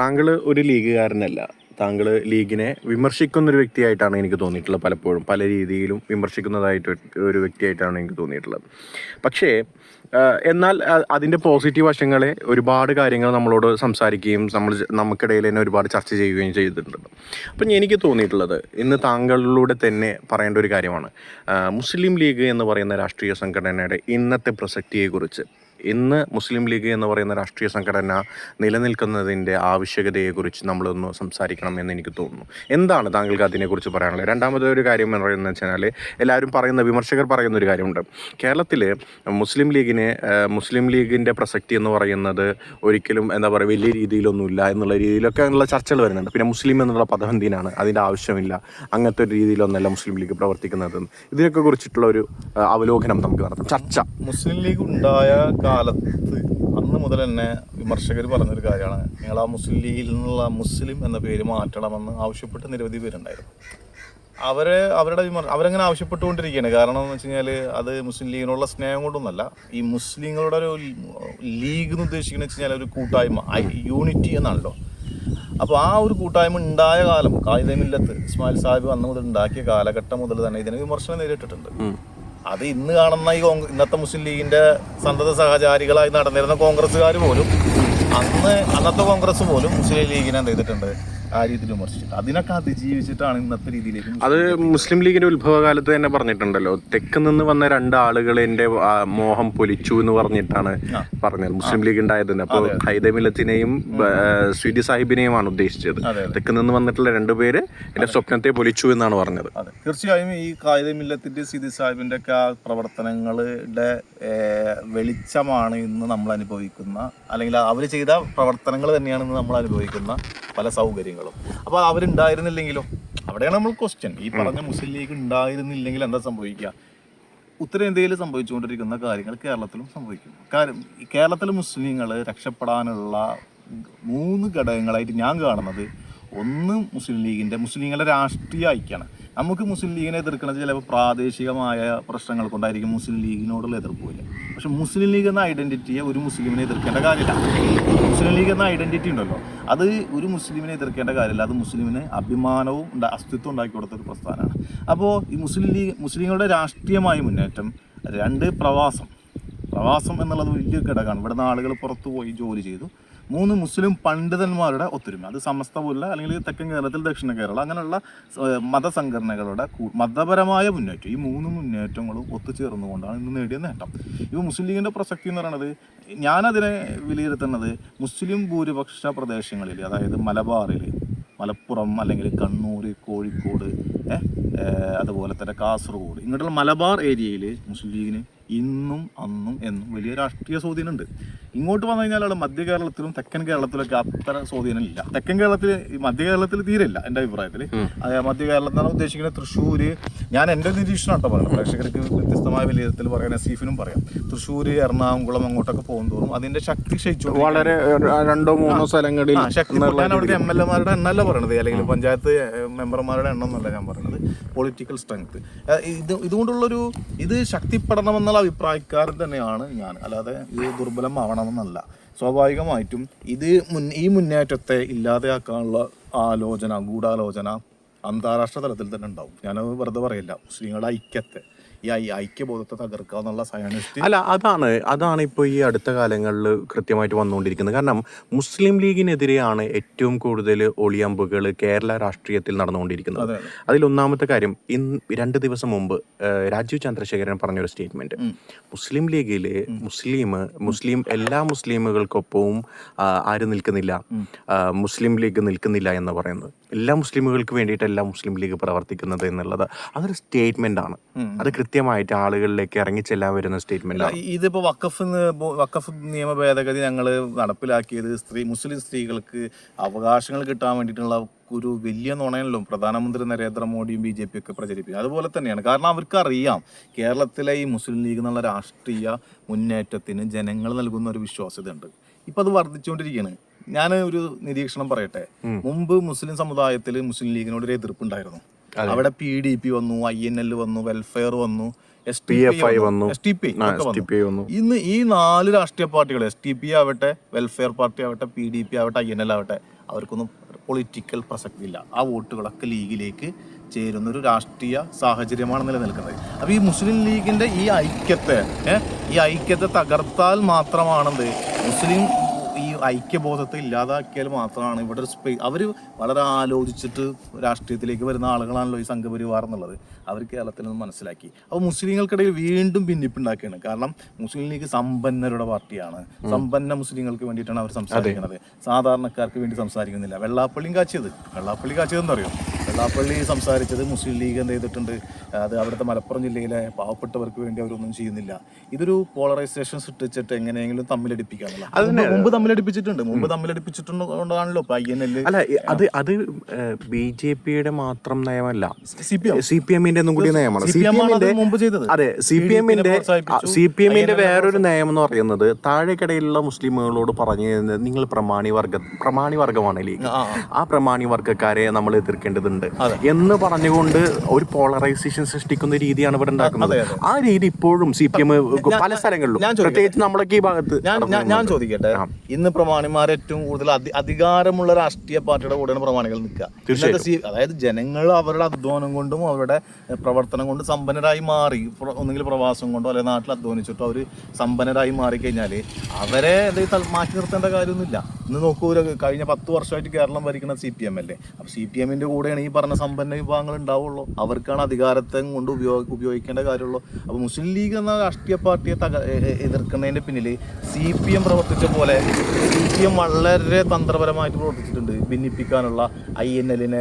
താങ്കൾ ഒരു ലീഗുകാരനല്ല. താങ്കൾ ലീഗിനെ വിമർശിക്കുന്ന ഒരു വ്യക്തിയായിട്ടാണ് എനിക്ക് തോന്നിയിട്ടുള്ളത് പലപ്പോഴും. പല രീതിയിലും വിമർശിക്കുന്നതായിട്ട് ഒരു വ്യക്തിയായിട്ടാണ് എനിക്ക് തോന്നിയിട്ടുള്ളത്. പക്ഷേ എന്നാൽ അതിന്റെ പോസിറ്റീവ് വശങ്ങളെ ഒരുപാട് കാര്യങ്ങൾ നമ്മളോട് സംസാരിക്കുകയും നമ്മൾ നമുക്കിടയിൽ തന്നെ ഒരുപാട് ചർച്ച ചെയ്യുകയും ചെയ്തിട്ടുണ്ട്. അപ്പം എനിക്ക് തോന്നിയിട്ടുള്ളത് ഇന്ന് താങ്കളിലൂടെ തന്നെ പറയേണ്ട ഒരു കാര്യമാണ്. മുസ്ലിം ലീഗ് എന്ന് പറയുന്ന രാഷ്ട്രീയ സംഘടനയുടെ ഇന്നത്തെ പ്രസക്തിയെക്കുറിച്ച്. ഇന്ന് മുസ്ലിം ലീഗ് എന്ന് പറയുന്ന രാഷ്ട്രീയ സംഘടന നിലനിൽക്കുന്നതിന്റെ ആവശ്യകതയെക്കുറിച്ച് നമ്മളൊന്ന് സംസാരിക്കണം എന്ന് എനിക്ക് തോന്നുന്നു. എന്താണ് താങ്കൾക്ക് അതിനെക്കുറിച്ച് പറയാനുള്ളത്? രണ്ടാമത്തെ ഒരു കാര്യം എന്ന് പറയുന്നത് വെച്ചാൽ എല്ലാവരും പറയുന്ന വിമർശകർ പറയുന്ന ഒരു കാര്യമുണ്ട്. കേരളത്തിൽ മുസ്ലിം ലീഗിന് മുസ്ലിം ലീഗിന്റെ പ്രസക്തി എന്ന് പറയുന്നത് ഒരിക്കലും എന്താ പറയുക വലിയ രീതിയിലൊന്നുമില്ല എന്നുള്ള രീതിയിലൊക്കെ ഉള്ള ചർച്ചകൾ വരുന്നുണ്ട്. പിന്നെ മുസ്ലിം എന്നുള്ള പദം എന്തിനാണ്? അതിന്റെ ആവശ്യമില്ല. അങ്ങനത്തെ ഒരു രീതിയിലൊന്നല്ല മുസ്ലിം ലീഗ് പ്രവർത്തിക്കുന്നത് ഇതിനൊക്കെ കുറിച്ചിട്ടുള്ള ഒരു അവലോകനം നമുക്ക് നടത്താം. ചർച്ച. മുസ്ലിം ലീഗ് ഉണ്ടായ കാലത്ത് അന്ന് മുതൽ തന്നെ വിമർശകർ പറഞ്ഞൊരു കാര്യമാണ് നിങ്ങൾ ആ മുസ്ലിം ലീഗിൽ നിന്നുള്ള മുസ്ലിം എന്ന പേര് മാറ്റണമെന്ന് ആവശ്യപ്പെട്ട് നിരവധി പേരുണ്ടായിരുന്നു. അവരെ അവരുടെ വിമർ അവരങ്ങനെ ആവശ്യപ്പെട്ടുകൊണ്ടിരിക്കുകയാണ്. കാരണം എന്ന് വെച്ച് കഴിഞ്ഞാൽ അത് മുസ്ലിം ലീഗിനുള്ള സ്നേഹം കൊണ്ടൊന്നല്ല. ഈ മുസ്ലിങ്ങളുടെ ഒരു ലീഗ് എന്ന് ഉദ്ദേശിക്കുന്നത് വെച്ച് കഴിഞ്ഞാൽ ഒരു കൂട്ടായ്മ യൂണിറ്റി എന്നാണല്ലോ. അപ്പോൾ ആ ഒരു കൂട്ടായ്മ ഉണ്ടായ കാലം കായികമില്ലത്ത് ഇസ്മായിൽ സാഹിബ് അന്ന് മുതൽ ഉണ്ടാക്കിയ കാലഘട്ടം മുതൽ തന്നെ ഇതിനെ വിമർശനം നേരിട്ടിട്ടുണ്ട്. അത് ഇന്ന് കാണുന്ന ഈ ഇന്നത്തെ മുസ്ലിം ലീഗിന്റെ സന്തത സഹചാരികളായി നടന്നിരുന്ന കോൺഗ്രസ്സുകാർ പോലും അന്ന് അന്നത്തെ കോൺഗ്രസ് പോലും മുസ്ലിം ലീഗിനെ എന്ത് ചെയ്തിട്ടുണ്ട്? ആ രീതിയിൽ വിമർശിച്ചിട്ടുണ്ട്. അതിനൊക്കെ അതിജീവിച്ചിട്ടാണ് ഇന്നത്തെ രീതിയിലേക്ക് അത് മുസ്ലിം ലീഗിന്റെ ഉത്ഭവകാലത്ത് തന്നെ പറഞ്ഞിട്ടുണ്ടല്ലോ. തെക്ക് നിന്ന് വന്ന രണ്ട് ആളുകൾ എന്റെ മോഹം പൊലിച്ചു എന്ന് പറഞ്ഞിട്ടാണ്. പറഞ്ഞത്. മുസ്ലിം ലീഗ് ഉണ്ടായതിന് അപ്പോൾ ഹൈദമിലത്തിനെയും സ്വീതി സാഹിബിനെയുമാണ് ഉദ്ദേശിച്ചത്. തെക്ക് നിന്ന് വന്നിട്ടുള്ള രണ്ടുപേര് എന്റെ സ്വപ്നത്തെ പൊലിച്ചു എന്നാണ് പറഞ്ഞത്. തീർച്ചയായും ഈ ഖൈദമില്ലത്തിന്റെ മില്ലത്തിന്റെ സിദി സാഹിബിന്റെ ഒക്കെ ആ പ്രവർത്തനങ്ങളുടെ വെളിച്ചമാണ് ഇന്ന് നമ്മൾ അനുഭവിക്കുന്ന അല്ലെങ്കിൽ അവർ ചെയ്ത പ്രവർത്തനങ്ങൾ തന്നെയാണ് ഇന്ന് നമ്മൾ അനുഭവിക്കുന്ന പല സൗകര്യങ്ങളും അപ്പോൾ അവരുണ്ടായിരുന്നില്ലെങ്കിലോ അവിടെയാണ് നമ്മൾ ക്വസ്റ്റ്യൻ ഈ പറഞ്ഞ മുസ്ലിം ലീഗ് ഉണ്ടായിരുന്നില്ലെങ്കിൽ എന്താ സംഭവിക്കുക? ഉത്തരേന്ത്യയിൽ സംഭവിച്ചുകൊണ്ടിരിക്കുന്ന കാര്യങ്ങൾ കേരളത്തിലും സംഭവിക്കും കാര്യം കേരളത്തിലെ മുസ്ലിങ്ങൾ രക്ഷപ്പെടാനുള്ള മൂന്ന് ഘടകങ്ങളായിട്ട് ഞാൻ കാണുന്നത് ഒന്ന് മുസ്ലിം ലീഗിന്റെ മുസ്ലിങ്ങളെ രാഷ്ട്രീയ ഐക്യമാണ് നമുക്ക് മുസ്ലിം ലീഗിനെ എതിർക്കുന്നത് ചിലപ്പോൾ പ്രാദേശികമായ പ്രശ്നങ്ങൾ കൊണ്ടായിരിക്കും മുസ്ലിം ലീഗിനോടുള്ള എതിർപ്പില്ല പക്ഷെ മുസ്ലിം ലീഗ് എന്ന ഐഡന്റിറ്റിയെ ഒരു മുസ്ലിമിനെ എതിർക്കേണ്ട കാര്യമില്ല. മുസ്ലിം ലീഗ് എന്ന ഐഡന്റിറ്റി ഉണ്ടല്ലോ. അത് ഒരു മുസ്ലിമിനെ എതിർക്കേണ്ട കാര്യമില്ല. അത് മുസ്ലിമിന് അഭിമാനവും അസ്തിത്വം ഉണ്ടാക്കി കൊടുത്ത ഒരു പ്രസ്ഥാനമാണ്. അപ്പോൾ ഈ മുസ്ലിം ലീഗ് മുസ്ലിങ്ങളുടെ രാഷ്ട്രീയമായ മുന്നേറ്റം രണ്ട് പ്രവാസം. പ്രവാസം എന്നുള്ളത് വലിയ ഘടകമാണ്. ഇവിടുന്ന് ആളുകൾ പുറത്തു പോയി ജോലി ചെയ്തു. മൂന്ന് മുസ്ലിം പണ്ഡിതന്മാരുടെ ഒത്തൊരുമ. അത് സമസ്ത പോലുള്ള അല്ലെങ്കിൽ തെക്കൻ കേരളത്തിൽ ദക്ഷിണ കേരളം അങ്ങനെയുള്ള മതസംഘടനകളുടെ മതപരമായ മുന്നേറ്റം. ഈ മൂന്ന് മുന്നേറ്റങ്ങളും ഒത്തുചേർന്നുകൊണ്ടാണ് ഇന്ന് നേടിയ നേട്ടം. ഇപ്പോൾ മുസ്ലിം ലീഗിന്റെ പ്രസക്തി എന്ന് പറയുന്നത് ഞാനതിനെ വിലയിരുത്തുന്നത് മുസ്ലിം ഭൂരിപക്ഷ പ്രദേശങ്ങളിൽ അതായത് മലബാറിൽ മലപ്പുറം അല്ലെങ്കിൽ കണ്ണൂർ കോഴിക്കോട് അതുപോലെ തന്നെ കാസർഗോഡ് ഇങ്ങോട്ടുള്ള മലബാർ ഏരിയയിൽ മുസ്ലിം ലീഗിന് ഇന്നും അന്നും എന്നും വലിയ രാഷ്ട്രീയ സ്വാധീനമുണ്ട്. ഇങ്ങോട്ട് വന്നു കഴിഞ്ഞാൽ മധ്യ കേരളത്തിലും തെക്കൻ കേരളത്തിലൊക്കെ അത്ര സ്വാധീനം ഇല്ല തെക്കൻ കേരളത്തിൽ മധ്യ കേരളത്തിൽ തീരെ ഇല്ല എന്റെ അഭിപ്രായത്തിൽ മധ്യ കേരളത്തിലാണ് ഉദ്ദേശിക്കുന്നത്. തൃശ്ശൂർ ഞാൻ എന്റെ നിരീക്ഷണം കേട്ടോ പറയുന്നത്. പ്രേക്ഷകർക്ക് വ്യത്യസ്തമായ വിലയിരുത്തൽ പറയാൻ സീഫിനും പറയാം. തൃശ്ശൂർ എറണാകുളം അങ്ങോട്ടൊക്കെ പോകുന്നതോറും അതിന്റെ ശക്തി ക്ഷയിച്ചു വളരെ രണ്ടോ മൂന്നോ സ്ഥലങ്ങളിൽ ശക്തി ഞാൻ അവിടുത്തെ എം എൽ എമാരുടെ എണ്ണല്ല പറയണത്. അല്ലെങ്കിൽ പഞ്ചായത്ത് മെമ്പർമാരുടെ എണ്ണം എന്നല്ല ഞാൻ പറയുന്നത് പൊളിറ്റിക്കൽ സ്ട്രെങ്ത് ഇത് ഇതുകൊണ്ടുള്ളൊരു ഇത് ശക്തിപ്പെടണമെന്നുള്ള അഭിപ്രായക്കാരൻ തന്നെയാണ് ഞാൻ. അല്ലാതെ ഇത് ദുർബലമാവണമെന്നല്ല സ്വാഭാവികമായിട്ടും ഇത് മുൻ ഈ മുന്നേറ്റത്തെ ഇല്ലാതെയാക്കാനുള്ള ആലോചന ഗൂഢാലോചന അന്താരാഷ്ട്ര തലത്തിൽ തന്നെ ഉണ്ടാവും. ഞാനത് വെറുതെ പറയില്ല. മുസ്ലിങ്ങളുടെ ഐക്യത്തെ ഈ ഐക്യബോധത്തെ തകർക്കുക എന്നുള്ള സയനിസ്റ്റ് അല്ല അതാണ്. അതാണ് ഇപ്പോൾ ഈ അടുത്ത കാലങ്ങളിൽ കൃത്യമായിട്ട് വന്നുകൊണ്ടിരിക്കുന്നത്. കാരണം മുസ്ലിം ലീഗിനെതിരെയാണ് ഏറ്റവും കൂടുതൽ ഒളിയമ്പുകൾ കേരള രാഷ്ട്രീയത്തിൽ നടന്നുകൊണ്ടിരിക്കുന്നത്. അതിലൊന്നാമത്തെ കാര്യം ഇന്ന് രണ്ട് ദിവസം മുമ്പ് രാജീവ് ചന്ദ്രശേഖരൻ പറഞ്ഞൊരു സ്റ്റേറ്റ്മെന്റ് മുസ്ലിം ലീഗിൽ മുസ്ലിം മുസ്ലിം എല്ലാ മുസ്ലിമുകൾക്കൊപ്പവും ആര് നിൽക്കുന്നില്ല മുസ്ലിം ലീഗ് നിൽക്കുന്നില്ല എന്ന് പറയുന്നത്. എല്ലാ മുസ്ലിമുകൾക്ക് വേണ്ടിയിട്ടല്ല മുസ്ലിം ലീഗ് പ്രവർത്തിക്കുന്നത് എന്നുള്ളത്. അതൊരു സ്റ്റേറ്റ്മെന്റ് ആണ്. അത് കൃത്യമായിട്ട് ആളുകളിലേക്ക് ഇറങ്ങിച്ചെല്ലാൻ വരുന്ന സ്റ്റേറ്റ്മെന്റ് ഇതിപ്പോ വക്കഫ് വഖഫ് നിയമ ഭേദഗതി ഞങ്ങൾ നടപ്പിലാക്കിയത് സ്ത്രീ മുസ്ലിം സ്ത്രീകൾക്ക് അവകാശങ്ങൾ കിട്ടാൻ വേണ്ടിയിട്ടുള്ള ഒരു വലിയ നുണയല്ലോ പ്രധാനമന്ത്രി നരേന്ദ്രമോദിയും ബി ജെ പി ഒക്കെ പ്രചരിപ്പിക്കുന്നത് അതുപോലെ തന്നെയാണ്. കാരണം അവർക്ക് അറിയാം കേരളത്തിലെ ഈ മുസ്ലിം ലീഗ് എന്നുള്ള രാഷ്ട്രീയ മുന്നേറ്റത്തിന് ജനങ്ങൾ നൽകുന്ന ഒരു വിശ്വാസ്യത ഉണ്ട് ഇപ്പൊ അത് വർദ്ധിച്ചുകൊണ്ടിരിക്കുകയാണ്. ഞാൻ ഒരു നിരീക്ഷണം പറയട്ടെ. മുമ്പ് മുസ്ലിം സമുദായത്തിൽ മുസ്ലിം ലീഗിനോട് ഒരു എതിർപ്പുണ്ടായിരുന്നു. അവിടെ പി ഡി പി വന്നു ഐ എൻ എൽ വന്നു വെൽഫെയർ വന്നു എസ് ടി ഐ വന്നു. എസ് ടി പി വന്നു. ഇന്ന് ഈ നാല് രാഷ്ട്രീയ പാർട്ടികൾ എസ് ടി പി ആവട്ടെ വെൽഫെയർ പാർട്ടി ആവട്ടെ പി ഡി പി ആവട്ടെ ഐ എൻ എൽ ആവട്ടെ അവർക്കൊന്നും പൊളിറ്റിക്കൽ പ്രസക്തി ഇല്ല ആ വോട്ടുകളൊക്കെ ലീഗിലേക്ക് ചേരുന്ന ഒരു രാഷ്ട്രീയ സാഹചര്യമാണ് നിലനിൽക്കുന്നത്. അപ്പോൾ ഈ മുസ്ലിം ലീഗിന്റെ ഈ ഐക്യത്തെ ഈ ഐക്യത്തെ തകർത്താൽ മാത്രമാണെന്ത്? മുസ്ലിം ഐക്യബോധത്തെ ഇല്ലാതാക്കിയാൽ മാത്രമാണ് ഇവിടെ ഒരു സ്പേ അവർ വളരെ ആലോചിച്ചിട്ട് രാഷ്ട്രീയത്തിലേക്ക് വരുന്ന ആളുകളാണല്ലോ ഈ സംഘപരിവാർ എന്നുള്ളത്. അവർ കേരളത്തിൽ നിന്ന് മനസ്സിലാക്കി. അപ്പോൾ മുസ്ലിങ്ങൾക്കിടയിൽ വീണ്ടും ഭിന്നിപ്പുണ്ടാക്കുകയാണ്. കാരണം മുസ്ലിം ലീഗ് സമ്പന്നരുടെ പാർട്ടിയാണ്. സമ്പന്ന മുസ്ലിങ്ങൾക്ക് വേണ്ടിയിട്ടാണ് അവർ സംസാരിക്കുന്നത്. സാധാരണക്കാർക്ക് വേണ്ടി സംസാരിക്കുന്നില്ല. വെള്ളാപ്പള്ളിയും കാച്ചിയത്. വെള്ളാപ്പള്ളി കാച്ചിയതെന്ന് അറിയോ? വെള്ളാപ്പള്ളി സംസാരിച്ചത് മുസ്ലിം ലീഗ് എന്ത് ചെയ്തിട്ടുണ്ട്? അത് അവിടുത്തെ മലപ്പുറം ജില്ലയിലെ പാവപ്പെട്ടവർക്ക് വേണ്ടി അവരൊന്നും ചെയ്യുന്നില്ല. ഇതൊരു പോളറൈസേഷൻ സൃഷ്ടിച്ചിട്ട് എങ്ങനെയെങ്കിലും തമ്മിലടിപ്പിക്കാനുള്ള മുമ്പ് മുമ്പ് തമ്മിലടിപ്പിച്ചിട്ടുണ്ട്. മുമ്പ് തമ്മിലടിപ്പിച്ചിട്ടുണ്ട് കൊണ്ടാണല്ലോ ഇപ്പൊ ഐ എൻ എൽ അല്ല അത് അത് ബി ജെ പിയുടെ മാത്രം നയമല്ല. C P M. C P എമ്മിന്റെ ഒന്നും കൂടി നയമാണ്. സി പി എം മുമ്പ് ചെയ്തത്. അതെ സി പി എമ്മിന്റെ. സി പി എമ്മിന്റെ വേറൊരു നയം എന്ന് പറയുന്നത് താഴെക്കിടയിലുള്ള മുസ്ലിമുകളോട് പറഞ്ഞു നിങ്ങൾ പ്രമാണി വർഗ പ്രമാണി വർഗമാണ് ലീഗ്. ആ, ആ പ്രമാണി വർഗക്കാരെ നമ്മൾ എതിർക്കേണ്ടതുണ്ട്. എന്ന് പറഞ്ഞുകൊണ്ട് ഒരു പോളറൈസേഷൻ സൃഷ്ടിക്കുന്ന രീതിയാണ് ഇവിടെ ഉണ്ടാക്കുന്നത്. ആ രീതി ഇപ്പോഴും സി പി എം പല സ്ഥലങ്ങളിലും? പ്രത്യേകിച്ച് നമ്മളൊക്കെ ഈ ഭാഗത്ത് ഞാൻ ചോദിക്കട്ടെ? ഇന്ന് പ്രമാണിമാർ ഏറ്റവും കൂടുതൽ അധികാരമുള്ള രാഷ്ട്രീയ പാർട്ടിയുടെ കൂടെയാണ് പ്രമാണികൾ നിൽക്കുക. അതായത് ജനങ്ങൾ അവരുടെ അധ്വാനം കൊണ്ടും അവരുടെ പ്രവർത്തനം കൊണ്ട് സമ്പന്നരായി മാറി. ഒന്നുകിൽ പ്രവാസം കൊണ്ടോ അല്ലെങ്കിൽ നാട്ടിൽ അധ്വാനിച്ചിട്ടോ അവർ സമ്പന്നരായി മാറിക്കഴിഞ്ഞാൽ അവരെ മാറ്റി നിർത്തേണ്ട കാര്യമൊന്നുമില്ല. ഇന്ന് നോക്കൂ കഴിഞ്ഞ പത്ത് വർഷമായിട്ട് കേരളം ഭരിക്കുന്ന സി പി എം അല്ലേ? അപ്പോൾ സി പി എമ്മിന്റെ കൂടെയാണ് ഈ പറഞ്ഞ സമ്പന്ന വിഭാഗങ്ങൾ ഉണ്ടാവുള്ളൂ. അവർക്കാണ് അധികാരത്തെ കൊണ്ട് ഉപയോഗ ഉപയോഗിക്കേണ്ട കാര്യമുള്ളൂ. അപ്പോൾ മുസ്ലിം ലീഗ് എന്ന രാഷ്ട്രീയ പാർട്ടിയെ തക എതിർക്കുന്നതിന്റെ പിന്നിൽ സി പി എം പ്രവർത്തിച്ച പോലെ സി പി വളരെ തന്ത്രപരമായിട്ട് പ്രവർത്തിച്ചിട്ടുണ്ട്. ഭിന്നിപ്പിക്കാനുള്ള ഐ എൻ എല്ലിനെ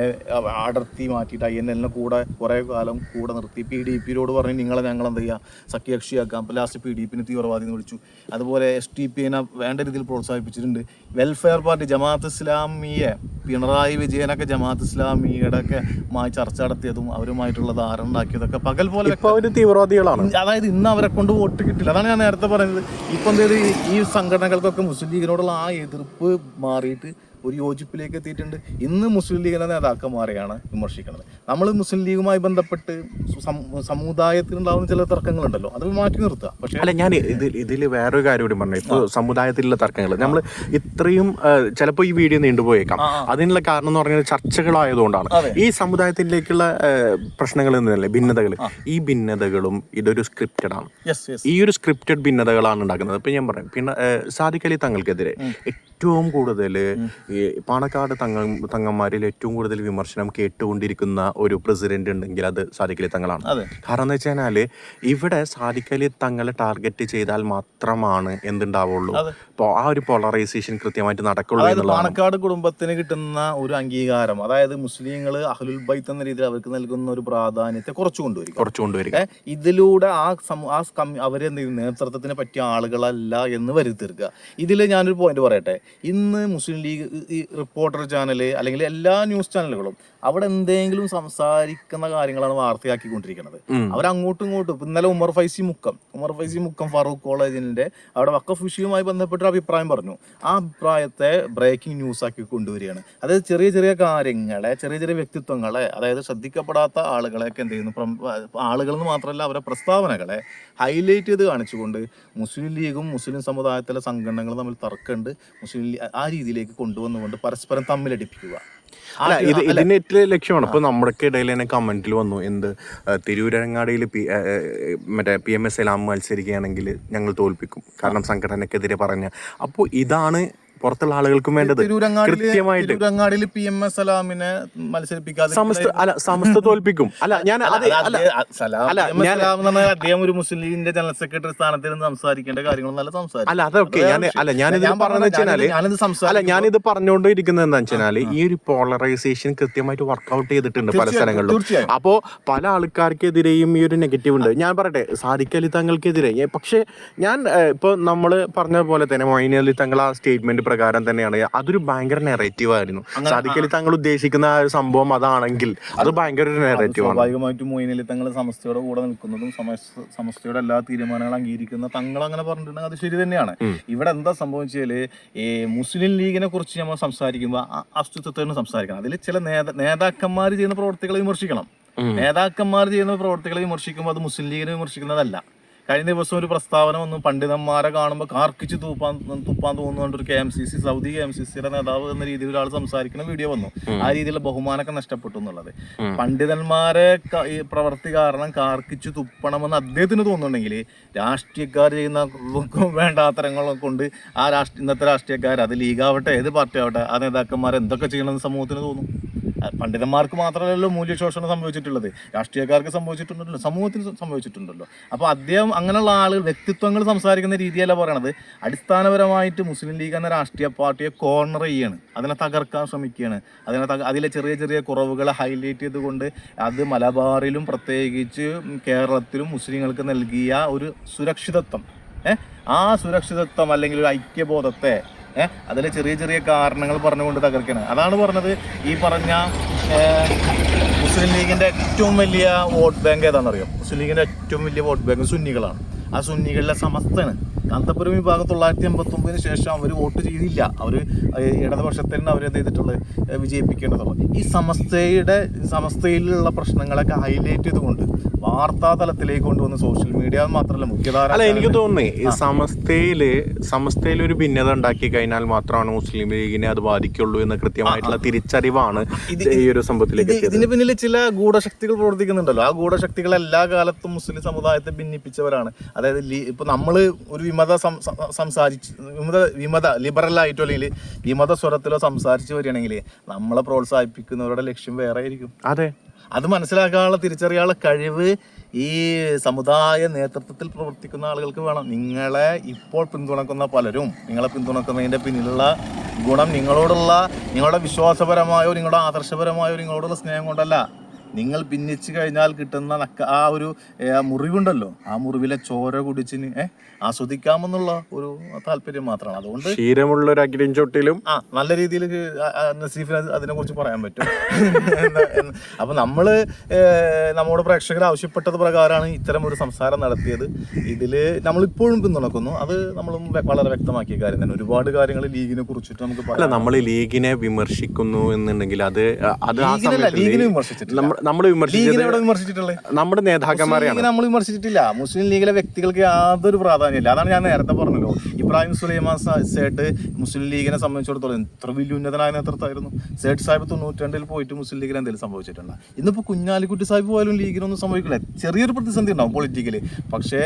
അടർത്തി മാറ്റിയിട്ട് ഐ എൻ എല്ലിനെ കൂടെ കുറേ കാലം കൂടെ നിർത്തി. പി ഡി പിയിലോട് പറഞ്ഞ് നിങ്ങളെ ഞങ്ങൾ എന്ത് ചെയ്യുക സഖ്യകക്ഷിയാക്കാം. അപ്പോൾ ലാസ്റ്റ് പി ഡി പിന്നെ തീവ്രവാദി എന്ന് വിളിച്ചു. അതുപോലെ എസ് ടി പിനെ വേണ്ട രീതിയിൽ പ്രോത്സാഹിപ്പിച്ചിട്ടുണ്ട്. വെൽഫെയർ പാർട്ടി ജമാഅത്ത് ഇസ്ലാമിയെ പിണറായി വിജയനൊക്കെ ജമാഅത്ത് ഇസ്ലാമിയുടെ ഒക്കെ മായി ചർച്ച നടത്തിയതും അവരുമായിട്ടുള്ള ധാരണ ഉണ്ടാക്കിയതൊക്കെ പകൽ പോലെ തീവ്രവാദികളാണ്. അതായത് ഇന്ന് അവരെ കൊണ്ട് വോട്ട് കിട്ടില്ല. അതാണ് ഞാൻ നേരത്തെ പറയുന്നത് ഇപ്പം എന്ത് ഈ സംഘടനകൾക്കൊക്കെ മുസ്ലിം ലീഗിനോടുള്ള ആ എതിർപ്പ് മാറിയിട്ട് ഒരു യോജിപ്പിലേക്ക് എത്തിയിട്ടുണ്ട്. ഇന്ന് മുസ്ലിം ലീഗിനെ നേതാക്കന്മാരെയാണ് വിമർശിക്കുന്നത്. നമ്മൾ മുസ്ലിം ലീഗുമായി ബന്ധപ്പെട്ട് സം- സമുദായത്തിലുണ്ടാകുന്ന ചില തർക്കങ്ങളുണ്ടല്ലോ. അത് മാറ്റി നിർത്തുക. പക്ഷേ അല്ല ഞാൻ ഇതിൽ ഇതിൽ വേറൊരു കാര്യം കൂടി പറഞ്ഞു ഇപ്പോൾ സമുദായത്തിലുള്ള തർക്കങ്ങൾ. നമ്മൾ ഇത്രയും ചിലപ്പോൾ ഈ വീഡിയോ നീണ്ടുപോയേക്കാം അതിനുള്ള കാരണം എന്ന് പറഞ്ഞാൽ ചർച്ചകളായതുകൊണ്ടാണ്. ഈ സമുദായത്തിലേക്കുള്ള പ്രശ്നങ്ങൾ എന്നല്ലേ? ഭിന്നതകൾ ഈ ഭിന്നതകളും ഇതൊരു സ്ക്രിപ്റ്റഡ് ആണ്. ഈ ഒരു സ്ക്രിപ്റ്റഡ് ഭിന്നതകളാണ് ഉണ്ടാക്കുന്നത്. ഇപ്പം ഞാൻ പറയാം. പിന്നെ സാദിഖ് അലി തങ്ങൾക്കെതിരെ ഏറ്റവും കൂടുതൽ ഈ പാണക്കാട് തങ്ങ തങ്ങന്മാരിൽ ഏറ്റവും കൂടുതൽ വിമർശനം കേട്ടുകൊണ്ടിരിക്കുന്ന ഒരു പ്രസിഡന്റ് ഉണ്ടെങ്കിൽ അത് സാദിഖലി തങ്ങളാണ്. കാരണം എന്ന് വെച്ച് കഴിഞ്ഞാൽ ഇവിടെ സാദിഖലി തങ്ങളെ ടാർഗറ്റ് ചെയ്താൽ മാത്രമാണ് എന്തുണ്ടാവുള്ളൂ. അപ്പോൾ ആ ഒരു പോളറൈസേഷൻ കൃത്യമായിട്ട് നടക്കുള്ളൂ അതായത് എന്നുള്ളതാണ്. പാണക്കാട് കുടുംബത്തിന് കിട്ടുന്ന ഒരു അംഗീകാരം അതായത് മുസ്ലിങ്ങൾ അഹ്ലുൽ ബൈത്ത് എന്ന രീതിയിൽ അവർക്ക് നൽകുന്ന ഒരു പ്രാധാന്യത്തെ കുറച്ചു കൊണ്ടുവരും കുറച്ചു കൊണ്ടുവരും ഇതിലൂടെ ആ ആ അവരെ നേതൃത്വത്തിന് പറ്റിയ ആളുകളല്ല എന്ന് വരുത്തി തീർക്കുക ഇതിൽ ഞാനൊരു പോയിന്റ് പറയട്ടെ. ഇന്ന് മുസ്ലിം ലീഗ് ഈ- റിപ്പോർട്ടർ ചാനൽ അല്ലെങ്കിൽ എല്ലാ ന്യൂസ് ചാനലുകളും അവിടെ എന്തെങ്കിലും സംസാരിക്കുന്ന കാര്യങ്ങളാണ് വാർത്തയാക്കിക്കൊണ്ടിരിക്കുന്നത്. അവരങ്ങോട്ടും അവർ അങ്ങോട്ടും ഇങ്ങോട്ടും ഇന്നലെ ഉമർ ഫൈസി മുക്കം ഉമർ ഫൈസി മുക്കം ഫറൂഖ് കോളേജിന്റെ അവിടെ വക്കഫ് വിഷയവുമായി ബന്ധപ്പെട്ട ഒരു അഭിപ്രായം പറഞ്ഞു. ആ അഭിപ്രായത്തെ ബ്രേക്കിംഗ് ന്യൂസ് ആക്കി കൊണ്ടുവരികയാണ്. അതായത് ചെറിയ ചെറിയ കാര്യങ്ങളെ ചെറിയ ചെറിയ വ്യക്തിത്വങ്ങളെ അതായത് ശ്രദ്ധിക്കപ്പെടാത്ത ആളുകളെയൊക്കെ എന്ത് ചെയ്യുന്നു? ആളുകളെന്ന് മാത്രമല്ല അവരുടെ പ്രസ്താവനകളെ ഹൈലൈറ്റ് ചെയ്ത് കാണിച്ചുകൊണ്ട് മുസ്ലിം ലീഗും മുസ്ലിം സമുദായത്തിലെ സംഘടനകളും തമ്മിൽ തർക്കമുണ്ട്. മുസ്ലിം ലീഗ് ആ രീതിയിലേക്ക് കൊണ്ടുവന്നുകൊണ്ട് പരസ്പരം തമ്മിലടിപ്പിക്കുക. അല്ല ഇത് ഇതിന്റെ ഏറ്റവും ലക്ഷ്യമാണ്. ഇപ്പൊ നമ്മുടെ ഇടയിൽ തന്നെ കമന്റിൽ വന്നു എന്ത് തിരൂരങ്ങാടിയിൽ മറ്റേ പി എം എസ് എല്ലാം മത്സരിക്കുകയാണെങ്കിൽ ഞങ്ങൾ തോൽപ്പിക്കും. കാരണം സംഘടനക്കെതിരെ പറഞ്ഞ. അപ്പോൾ ഇതാണ് പുറത്തുള്ള ആളുകൾക്കും വേണ്ടത്. കൃത്യമായിട്ട്. തിരൂരങ്ങാടിൽ പി എം എസ് സലാമിനെ മത്സരിപ്പിക്കാതെ സമസ്ത അല്ല സമസ്ത തോൽപ്പിക്കും. അല്ല ഞാൻ അത് അല്ല സലാം- അല്ല, എം എസ് ഞാൻ- സലാം എന്ന് പറഞ്ഞാൽ അദ്ദേഹം ഒരു മുസ്ലിം ലീഗിന്റെ ജനറൽ സെക്രട്ടറി സ്ഥാനത്ത് നിന്ന് സംസാരിക്കേണ്ട നല്ല സംസാരിക്കും. അല്ല അതൊക്കെ ഞാൻ അല്ല ഞാനിത് ഞാൻ പറഞ്ഞത് വെച്ചാൽ ഞാനിത് അല്ല സംസാരിക്കുമ്പോൾ- ഞാനിത് പറഞ്ഞുകൊണ്ടിരിക്കുന്നത് എന്താണെന്ന് വെച്ചാൽ ഈ ഒരു പോളറൈസേഷൻ കൃത്യമായിട്ട് വർക്ക്ഔട്ട് ചെയ്തിട്ടുണ്ട് പല തീർച്ചയായും, സ്ഥലങ്ങളിലും. തീർച്ചയായും. അപ്പോൾ പല ആൾക്കാർക്കെതിരെയും ഈ ഒരു നെഗറ്റീവ് ഉണ്ട്. ഞാൻ പറയട്ടെ സാദിഖ് അലി തങ്ങൾക്കെതിരെ. ഏ, പക്ഷേ ഞാൻ ഇപ്പോൾ നമ്മൾ പറഞ്ഞ പോലെ തന്നെ മൊയിൻ അലി തങ്ങൾ ആ സ്റ്റേറ്റ്മെന്റ് പ്രകാരം തന്നെയാണ്. അതൊരു ഭയങ്കര നെറേറ്റീവ് ആയിരുന്നു. സാധിക്കലി തങ്ങൾ ഉദ്ദേശിക്കുന്ന ആ ഒരു സംഭവം അതാണെങ്കിൽ അത് ഭയങ്കര ഒരു നെറേറ്റീവ് ആണ്. സ്വാഭാവികമായിട്ടും മൊയ്നലി തങ്ങൾ സമസ്തയുടെ കൂടെ നിൽക്കുന്നതും സമസ്ത സമസ്തയുടെ എല്ലാ തീരുമാനങ്ങളും അംഗീകരിക്കുന്ന തങ്ങൾ അങ്ങനെ പറഞ്ഞിട്ടുണ്ടെങ്കിൽ അത് ശരി തന്നെയാണ്. ഇവിടെ എന്താ സംഭവിച്ചാൽ ഈ മുസ്ലിം ലീഗിനെ കുറിച്ച് നമ്മൾ സംസാരിക്കുമ്പോൾ അസ്തിത്വത്തിന് സംസാരിക്കണം. അതിൽ ചില നേതാ നേതാക്കന്മാർ ചെയ്യുന്ന പ്രവർത്തികളെ വിമർശിക്കണം. നേതാക്കന്മാർ ചെയ്യുന്ന പ്രവർത്തികളെ വിമർശിക്കുമ്പോൾ അത് മുസ്ലിം ലീഗിനെ വിമർശിക്കുന്നതല്ല. കഴിഞ്ഞ ദിവസം ഒരു പ്രസ്താവന വന്നു. പണ്ഡിതന്മാരെ കാണുമ്പോൾ കാർക്കിച്ച് തൂപ്പാൻ തുപ്പാൻ തോന്നുന്നുണ്ട് ഒരു K M C C Saudi K M C സിയുടെ നേതാവ് എന്ന രീതിയിൽ ഒരാൾ സംസാരിക്കുന്ന വീഡിയോ വന്നു. ആ രീതിയിലുള്ള ബഹുമാനമൊക്കെ നഷ്ടപ്പെട്ടു എന്നുള്ളത്. പണ്ഡിതന്മാരെ ഈ പ്രവർത്തി കാരണം കാർക്കിച്ച് തുപ്പണമെന്ന് അദ്ദേഹത്തിന് തോന്നുന്നുണ്ടെങ്കിൽ രാഷ്ട്രീയക്കാർ ചെയ്യുന്ന വേണ്ടാത്തരങ്ങളെ കൊണ്ട് ആ രാഷ്ട്രീയ ഇന്നത്തെ രാഷ്ട്രീയക്കാർ അത് ലീഗാവട്ടെ ഏത് പാർട്ടി ആവട്ടെ ആ നേതാക്കന്മാർ എന്തൊക്കെ ചെയ്യണമെന്ന് സമൂഹത്തിന് തോന്നും? പണ്ഡിതന്മാർക്ക് മാത്രമല്ലല്ലോ മൂല്യശോഷണം സംഭവിച്ചിട്ടുള്ളത്. രാഷ്ട്രീയക്കാർക്ക് സംഭവിച്ചിട്ടുണ്ടല്ലോ സമൂഹത്തിന് സംഭവിച്ചിട്ടുണ്ടല്ലോ. അപ്പോൾ അദ്ദേഹം അങ്ങനെയുള്ള ആളുകൾ വ്യക്തിത്വങ്ങൾ സംസാരിക്കുന്ന രീതിയല്ല പറയണത്. അടിസ്ഥാനപരമായിട്ട് മുസ്ലിം ലീഗ് എന്ന രാഷ്ട്രീയ പാർട്ടിയെ കോർണർ ചെയ്യാണ്. അതിനെ തകർക്കാൻ ശ്രമിക്കുകയാണ്. അതിനെ അതിലെ ചെറിയ ചെറിയ കുറവുകളെ ഹൈലൈറ്റ് ചെയ്തുകൊണ്ട് അത് മലബാറിലും പ്രത്യേകിച്ച് കേരളത്തിലും മുസ്ലിങ്ങൾക്ക് നൽകിയ ഒരു സുരക്ഷിതത്വം. ആ സുരക്ഷിതത്വം അല്ലെങ്കിൽ ഒരു ഐക്യബോധത്തെ ഏഹ് അതിൽ ചെറിയ ചെറിയ കാരണങ്ങൾ പറഞ്ഞുകൊണ്ട് തകർക്കണം അതാണ് പറഞ്ഞത് ഈ പറഞ്ഞ മുസ്ലിം ലീഗിന്റെ ഏറ്റവും വലിയ വോട്ട് ബാങ്ക് ഏതാണെന്ന് അറിയാം മുസ്ലിം ലീഗിന്റെ ഏറ്റവും വലിയ വോട്ട് ബാങ്ക് സുന്നികളാണ്. ആ സുന്നികളിലെ സമസ്തയാണ് കാന്തപുരം വിഭാഗം തൊള്ളായിരത്തി എൺപത്തി ഒമ്പതിന് ശേഷം അവർ വോട്ട് ചെയ്തില്ല. അവർ ഇടതുപക്ഷത്തിന് അവരെന്ത് ചെയ്തിട്ടുള്ളത്? വിജയിപ്പിക്കേണ്ടതുള്ളത് ഈ സമസ്തയുടെ സമസ്തയിലുള്ള പ്രശ്നങ്ങളൊക്കെ ഹൈലൈറ്റ് ചെയ്തുകൊണ്ട് വാർത്താ തലത്തിലേക്ക് കൊണ്ടുവന്ന് സോഷ്യൽ മീഡിയ മാത്രമല്ല മുഖ്യധാര അല്ല എനിക്ക് തോന്നുന്നേ ഈ സമസ്തയിൽ സമസ്തയിൽ ഒരു ഭിന്നത ഉണ്ടാക്കി കഴിഞ്ഞാൽ മാത്രമാണ് മുസ്ലിം ലീഗിനെ അത് ബാധിക്കുള്ളൂ എന്ന കൃത്യമായിട്ടുള്ള തിരിച്ചറിവാണ് ഈ ഒരു സംഭവത്തിലേക്ക് ഇതിന് പിന്നിൽ ചില ഗൂഢശക്തികൾ പ്രവർത്തിക്കുന്നുണ്ടല്ലോ. ആ ഗൂഢശക്തികൾ എല്ലാ കാലത്തും മുസ്ലിം സമുദായത്തെ ഭിന്നിപ്പിച്ചവരാണ്. അതായത് ഇപ്പൊ നമ്മൾ ഒരു വിമത സംസാരിച്ച് വിമത വിമത ലിബറൽ ആയിട്ടോ അല്ലെങ്കിൽ വിമത സ്വരത്തിലോ സംസാരിച്ച് വരികയാണെങ്കിൽ നമ്മളെ പ്രോത്സാഹിപ്പിക്കുന്നവരുടെ ലക്ഷ്യം വേറെ ആയിരിക്കും. അതെ. അത് മനസ്സിലാക്കാനുള്ള തിരിച്ചറിയാനുള്ള കഴിവ് ഈ സമുദായ നേതൃത്വത്തിൽ പ്രവർത്തിക്കുന്ന ആളുകൾക്ക് വേണം. നിങ്ങളെ ഇപ്പോൾ പിന്തുണക്കുന്ന പലരും നിങ്ങളെ പിന്തുണക്കുന്നതിന്റെ പിന്നിലുള്ള ഗുണം നിങ്ങളോടുള്ള നിങ്ങളുടെ വിശ്വാസപരമായോ നിങ്ങളുടെ ആദർശപരമായോ നിങ്ങളോടുള്ള സ്നേഹം കൊണ്ടല്ല. നിങ്ങൾ ഭിന്നിച്ചു കഴിഞ്ഞാൽ കിട്ടുന്ന ആ ഒരു മുറിവുണ്ടല്ലോ. ആ മുറിവിലെ ചോര കുടിച്ചിന് ആസ്വദിക്കാമെന്നുള്ള ഒരു താല്പര്യം മാത്രമാണ്. അതുകൊണ്ട് ക്ഷീരമുള്ള ഒരു അഗ്രിഞ്ചൊട്ടിലും ആ നല്ല രീതിയിൽ നസീഫിന് അത് അതിനെ കുറിച്ച് പറയാൻ പറ്റും. അപ്പൊ നമ്മൾ നമ്മുടെ പ്രേക്ഷകർ ആവശ്യപ്പെട്ടത് പ്രകാരമാണ് ഇത്തരം ഒരു സംസാരം നടത്തിയത്. ഇതിൽ നമ്മളിപ്പോഴും പിന്തുണക്കുന്നു. അത് നമ്മളും വളരെ വ്യക്തമാക്കിയ കാര്യം തന്നെ. ഒരുപാട് കാര്യങ്ങൾ ലീഗിനെ കുറിച്ചിട്ട് നമുക്ക് അല്ല പറയാം. നമ്മൾ ലീഗിനെ വിമർശിക്കുന്നു എന്നുണ്ടെങ്കിൽ അത് അത് ലീഗിനെ വിമർശിച്ചിട്ടില്ല. നമ്മൾ വിമർശിച്ചിട്ടുള്ളത് നമ്മുടെ നേതാക്കന്മാരെയാണ്. നമ്മൾ വിമർശിച്ചിട്ടില്ല. മുസ്ലിം ലീഗിലെ വ്യക്തികൾക്ക് യാതൊരു പ്രാധാന്യമില്ല അതാണ് ഞാൻ നേരത്തെ പറഞ്ഞല്ലോ. ഇബ്രാഹിം സുലൈമാൻ സേട്ട് മുസ്ലിം ലീഗിനെ സംബന്ധിച്ചിടത്തോളം എത്ര വലിയ ഉന്നതനായ നേതൃത്വമായിരുന്നു. സേട്ട് സാഹിബ് തൊണ്ണൂറ്റി പോയിട്ട് മുസ്ലിം ലീഗിന് എന്തെങ്കിലും സംഭവിച്ചിട്ടുണ്ട്? ഇന്നിപ്പോൾ കുഞ്ഞാലിക്കുട്ടി സാഹിബ് പോലും ലീഗിനൊന്നും സംഭവിക്കില്ല. ചെറിയൊരു പ്രതിസന്ധി ഉണ്ടാവും പൊളിറ്റിക്കലി പക്ഷേ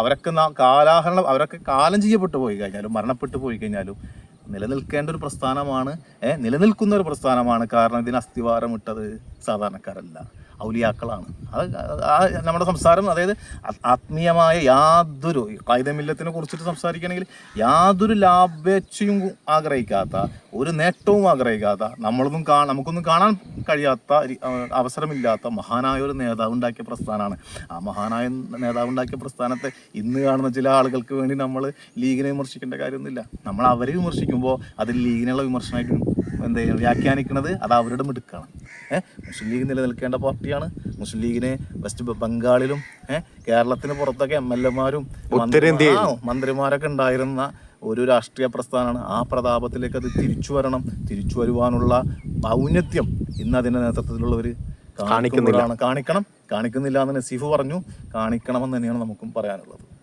അവരൊക്കെ കാലാഹരണം അവരൊക്കെ കാലം ചെയ്യപ്പെട്ടു പോയി കഴിഞ്ഞാലും മരണപ്പെട്ടു പോയി കഴിഞ്ഞാലും നിലനിൽക്കേണ്ട ഒരു പ്രസ്ഥാനമാണ് നിലനിൽക്കുന്ന ഒരു പ്രസ്ഥാനമാണ്. കാരണം ഇതിന് അസ്ഥിവാരം ഇട്ടത് സാധാരണക്കാരല്ല. ഔലിയാക്കളാണ്. അത് നമ്മുടെ സംസാരം അതായത് ആത്മീയമായ യാതൊരു കായികമില്ലത്തിനെ കുറിച്ചിട്ട് സംസാരിക്കണമെങ്കിൽ യാതൊരു ലാഭേച്ഛയും ആഗ്രഹിക്കാത്ത ഒരു നേട്ടവും ആഗ്രഹിക്കാത്ത നമ്മളൊന്നും കാ നമുക്കൊന്നും കാണാൻ കഴിയാത്ത അവസരമില്ലാത്ത മഹാനായ ഒരു നേതാവ് ഉണ്ടാക്കിയ പ്രസ്ഥാനമാണ്. ആ മഹാനായ നേതാവ് ഉണ്ടാക്കിയ പ്രസ്ഥാനത്തെ ഇന്ന് കാണുന്ന ചില ആളുകൾക്ക് വേണ്ടി നമ്മൾ ലീഗിനെ വിമർശിക്കേണ്ട കാര്യമൊന്നുമില്ല. നമ്മൾ അവരെ വിമർശിക്കുമ്പോൾ അതിൽ ലീഗിനുള്ള വിമർശനമായിട്ട് എന്താ വ്യാഖ്യാനിക്കുന്നത് അത് അവരുടെ മിടുക്കാണ്. മുസ്ലിം ലീഗ് നിലനിൽക്കേണ്ട പാർട്ടിയാണ്. മുസ്ലിം ലീഗിനെ വെസ്റ്റ് ബംഗാളിലും കേരളത്തിന് പുറത്തൊക്കെ എം എൽ എമാരും മന്ത്രിമാരൊക്കെ ഉണ്ടായിരുന്ന ഒരു രാഷ്ട്രീയ പ്രസ്ഥാനമാണ്. ആ പ്രതാപത്തിലേക്ക് അത് തിരിച്ചു വരണം. തിരിച്ചു വരുവാനുള്ള ഔന്നത്യം ഇന്ന് അതിന്റെ നേതൃത്വത്തിലുള്ളവർ കാണിക്കുന്നില്ല. കാണിക്കണം. കാണിക്കുന്നില്ല എന്ന് നസീഫ് പറഞ്ഞു. കാണിക്കണമെന്ന് തന്നെയാണ് നമുക്കും പറയാനുള്ളത്.